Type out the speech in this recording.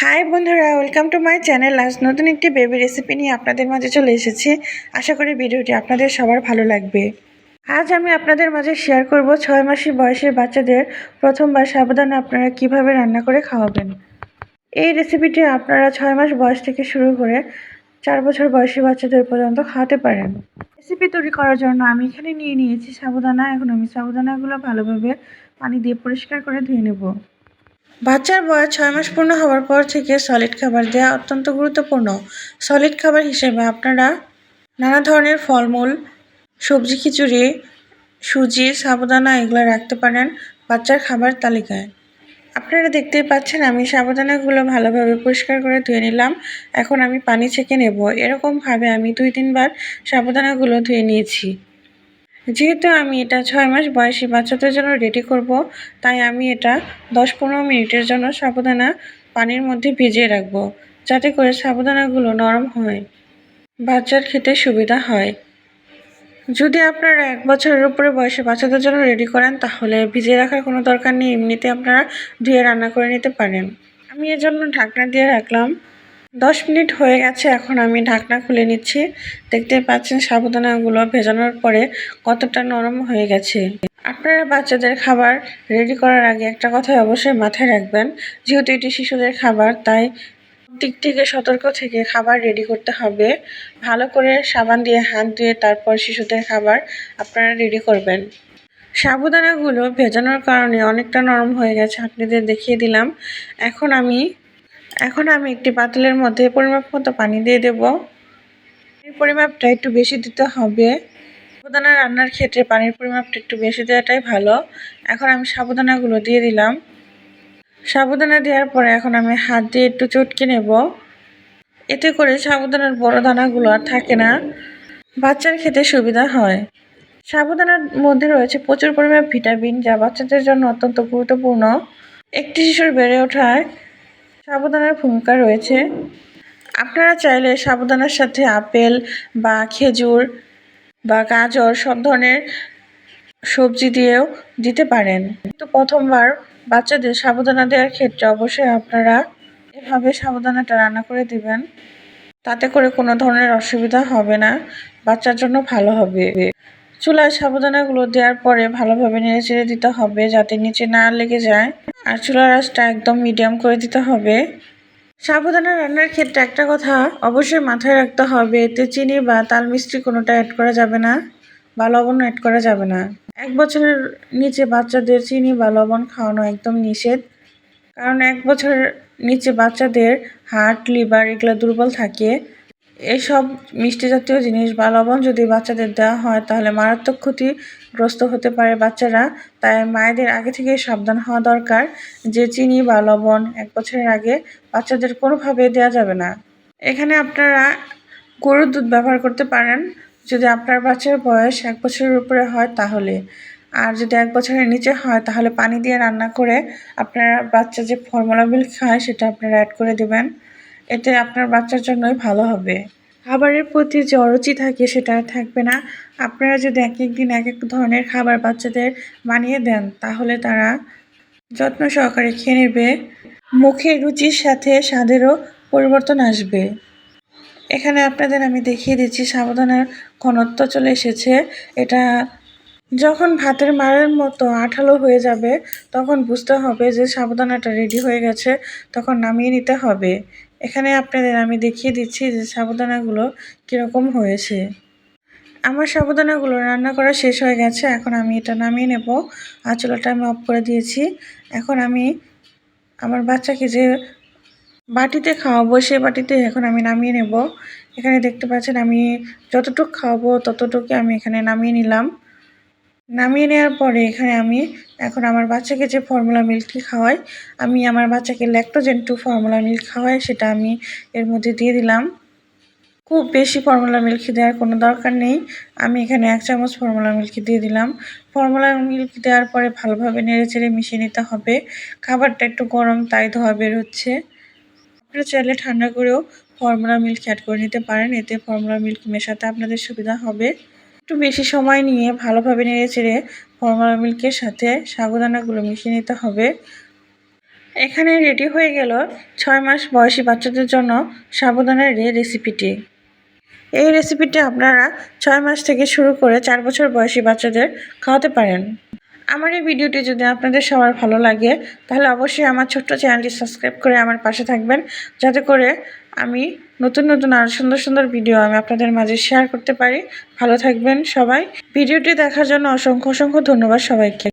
High বন্ধুরা welcome to my channel আজ নতুন একটি বেবি রেসিপি নিয়ে আপনাদের মাঝে চলে এসেছি। আশা করি ভিডিওটি আপনাদের সবার ভালো লাগবে। আজ আমি আপনাদের মাঝে শেয়ার করব ছয় মাসের বয়সের বাচ্চাদের প্রথমবার সাবধানে আপনারা কীভাবে রান্না করে খাওয়াবেন। এই রেসিপিটি আপনারা ছয় মাস বয়স থেকে শুরু করে চার বছর বয়সী বাচ্চাদের পর্যন্ত খাওয়াতে পারেন। রেসিপি তৈরি করার জন্য আমি এখানে নিয়ে নিয়েছি সাবুদানা এখন আমি সাবুদানাগুলো ভালোভাবে পানি দিয়ে পরিষ্কার করে ধুয়ে নেব। বাচ্চার বয়স ছয় মাস পূর্ণ হওয়ার পর থেকে সলিড খাবার দেওয়া অত্যন্ত গুরুত্বপূর্ণ। সলিড খাবার হিসেবে আপনারা নানা ধরনের ফলমূল, সবজি, খিচুড়ি, সুজি, সাবুদানা এগুলো রাখতে পারেন বাচ্চার খাবার তালিকায়। আপনারা দেখতেই পাচ্ছেন আমি সাবুদানাগুলো ভালোভাবে পরিষ্কার করে ধুয়ে নিলাম। এখন আমি পানি ছেঁকে নেব। এরকমভাবে আমি দুই তিনবার সাবুদানাগুলো ধুয়ে নিয়েছি। যেহেতু আমি এটা ছয় মাস বয়সী বাচ্চাদের জন্য রেডি করব, তাই আমি এটা দশ পনেরো মিনিটের জন্য সাবুদানা পানির মধ্যে ভিজিয়ে রাখব, যাতে করে সাবুদানাগুলো নরম হয়, বাচ্চার খেতে সুবিধা হয়। যদি আপনারা এক বছরের উপরে বয়সে বাচ্চাদের জন্য রেডি করেন, তাহলে ভিজিয়ে রাখার কোনো দরকার নেই, এমনিতে আপনারা ধুয়ে রান্না করে নিতে পারেন। আমি এর জন্য ঢাকনা দিয়ে রাখলাম। দশ মিনিট হয়ে গেছে, এখন আমি ঢাকনা খুলে নিচ্ছি। দেখতে পাচ্ছেন সাবুদানাগুলো ভেজানোর পরে কতটা নরম হয়ে গেছে। আপনারা বাচ্চাদের খাবার রেডি করার আগে একটা কথা অবশ্যই মাথায় রাখবেন, যেহেতু এটি শিশুদের খাবার, তাই দিক থেকে সতর্ক থেকে খাবার রেডি করতে হবে। ভালো করে সাবান দিয়ে, হাত ধুয়ে তারপর শিশুদের খাবার আপনারা রেডি করবেন। সাবুদানাগুলো ভেজানোর কারণে অনেকটা নরম হয়ে গেছে, আপনাদের দেখিয়ে দিলাম। এখন আমি এখন আমি একটি পাতিলের মধ্যে পরিমাপ মতো পানি দিয়ে দেব। এই পরিমাপটা একটু বেশি দিতে হবে। সাবুদানা রান্নার ক্ষেত্রে পানির পরিমাপটা একটু বেশি দেওয়াটাই ভালো। এখন আমি সাবুদানাগুলো দিয়ে দিলাম। সাবুদানা দেওয়ার পরে এখন আমি হাত দিয়ে একটু চটকে নেব। এতে করে সাবুদানার বড় দানাগুলো আর থাকে না। বাচ্চার খেতে সুবিধা হয়। সাবুদানার মধ্যে রয়েছে প্রচুর পরিমাণ ভিটামিন, যা বাচ্চাদের জন্য অত্যন্ত গুরুত্বপূর্ণ। একটি শিশুর বেড়ে ওঠায় সাবুদানার ভূমিকা রয়েছে। আপনারা চাইলে সাবুদানার সাথে আপেল বা খেজুর বা গাজর সব ধরনের সবজি দিয়েও দিতে পারেন। কিন্তু প্রথমবার বাচ্চাদের সাবুদানা দেওয়ার ক্ষেত্রে অবশ্যই আপনারা এভাবে সাবুদানাটা রান্না করে দিবেন। তাতে করে কোনো ধরনের অসুবিধা হবে না। বাচ্চার জন্য ভালো হবে। চুলায় সাবুদানাগুলো দেওয়ার পরে ভালোভাবে নেড়ে চেড়ে দিতে হবে যাতে নিচে না লেগে যায়। আর চুলার আঁচটা একদম মিডিয়াম করে দিতে হবে। সাবুদানা রান্নার ক্ষেত্রে একটা কথা অবশ্যই মাথায় রাখতে হবে, এতে চিনি বা তাল মিষ্টি কোনোটা অ্যাড করা যাবে না বা লবণ অ্যাড করা যাবে না। এক বছরের নিচে বাচ্চাদের চিনি বা লবণ খাওয়ানো একদম নিষেধ। কারণ এক বছরের নিচে বাচ্চাদের হার্ট লিভার এগুলো দুর্বল থাকে। এসব মিষ্টি জাতীয় জিনিস বা লবণ যদি বাচ্চাদের দেওয়া হয়, তাহলে মারাত্মক ক্ষতিগ্রস্ত হতে পারে বাচ্চারা। তাই মায়েদের আগে থেকে সাবধান হওয়া দরকার যে চিনি বা লবণ এক বছরের আগে বাচ্চাদের কোনোভাবে দেওয়া যাবে না। এখানে আপনারা গরুর দুধ ব্যবহার করতে পারেন। যদি আপনার বাচ্চার বয়স এক বছরের উপরে হয়, তাহলে। আর যদি এক বছরের নিচে হয়, তাহলে পানি দিয়ে রান্না করে আপনারা বাচ্চা যে ফর্মুলা মিল্ক খায়, সেটা আপনারা অ্যাড করে দেবেন। এতে আপনার বাচ্চার জন্যই ভালো হবে। খাবারের প্রতি যে অরুচি থাকে সেটা আর থাকবে না। আপনারা যদি এক এক দিন এক এক ধরনের খাবার বাচ্চাদের বানিয়ে দেন, তাহলে তারা যত্ন সহকারে খেয়ে নেবে। মুখের রুচির সাথে স্বাদেরও পরিবর্তন আসবে। এখানে আপনাদের আমি দেখিয়ে দিচ্ছি, সাবধানের ঘনত্ব চলে এসেছে। এটা যখন ভাতের মারের মতো আঠালো হয়ে যাবে, তখন বুঝতে হবে যে সাবধানাটা রেডি হয়ে গেছে, তখন নামিয়ে নিতে হবে। এখানে আপনাদের আমি দেখিয়ে দিচ্ছি যে সাবুদানাগুলো কীরকম হয়েছে। আমার সাবুদানাগুলো রান্না করা শেষ হয়ে গেছে, এখন আমি এটা নামিয়ে নেব। আর চুলাটা আমি অফ করে দিয়েছি। এখন আমি আমার বাচ্চাকে যে বাটিতে খাওয়াবো, সে বাটিতে এখন আমি নামিয়ে নেব। এখানে দেখতে পাচ্ছেন আমি যতটুকু খাওয়াবো ততটুকু আমি এখানে নামিয়ে নিলাম। নামিয়ে নেওয়ার পরে এখানে আমি এখন আমার বাচ্চাকে যে ফর্মুলা মিল্কটি খাওয়াই, আমি আমার বাচ্চাকে ল্যাক্টোজেন টু ফর্মুলা মিল্ক খাওয়াই, সেটা আমি এর মধ্যে দিয়ে দিলাম। খুব বেশি ফর্মুলা মিল্ক দেওয়ার কোনো দরকার নেই। আমি এখানে এক চামচ ফর্মুলা মিল্ক দিয়ে দিলাম। ফর্মুলা মিল্ক দেওয়ার পরে ভালোভাবে নেড়ে চেড়ে মিশিয়ে নিতে হবে। খাবারটা একটু গরম, তাই ধোয়া বের হচ্ছে। আপনারা চাইলে ঠান্ডা করেও ফর্মুলা মিল্ক অ্যাড করে নিতে পারেন। এতে ফর্মুলা মিল্ক মেশাতে আপনাদের সুবিধা হবে। একটু বেশি সময় নিয়ে ভালোভাবে নেড়ে চেড়ে ফর্মাল মিল্কের সাথে সাগুদানাগুলো মিশিয়ে নিতে হবে। এখানে রেডি হয়ে গেল ছয় মাস বয়সী বাচ্চাদের জন্য সাবুদানার রেসিপিটি এই রেসিপিটি আপনারা ছয় মাস থেকে শুরু করে চার বছর বয়সী বাচ্চাদের খাওয়াতে পারেন। আমার এই ভিডিওটি যদি আপনাদের সবার ভালো লাগে, তাহলে অবশ্যই আমার ছোট্ট চ্যানেলটি সাবস্ক্রাইব করে আমার পাশে থাকবেন। যাতে করে আমি নতুন নতুন আরও সুন্দর সুন্দর ভিডিও আমি আপনাদের মাঝে শেয়ার করতে পারি। ভালো থাকবেন সবাই। ভিডিওটি দেখার জন্য অসংখ্য অসংখ্য ধন্যবাদ সবাইকে।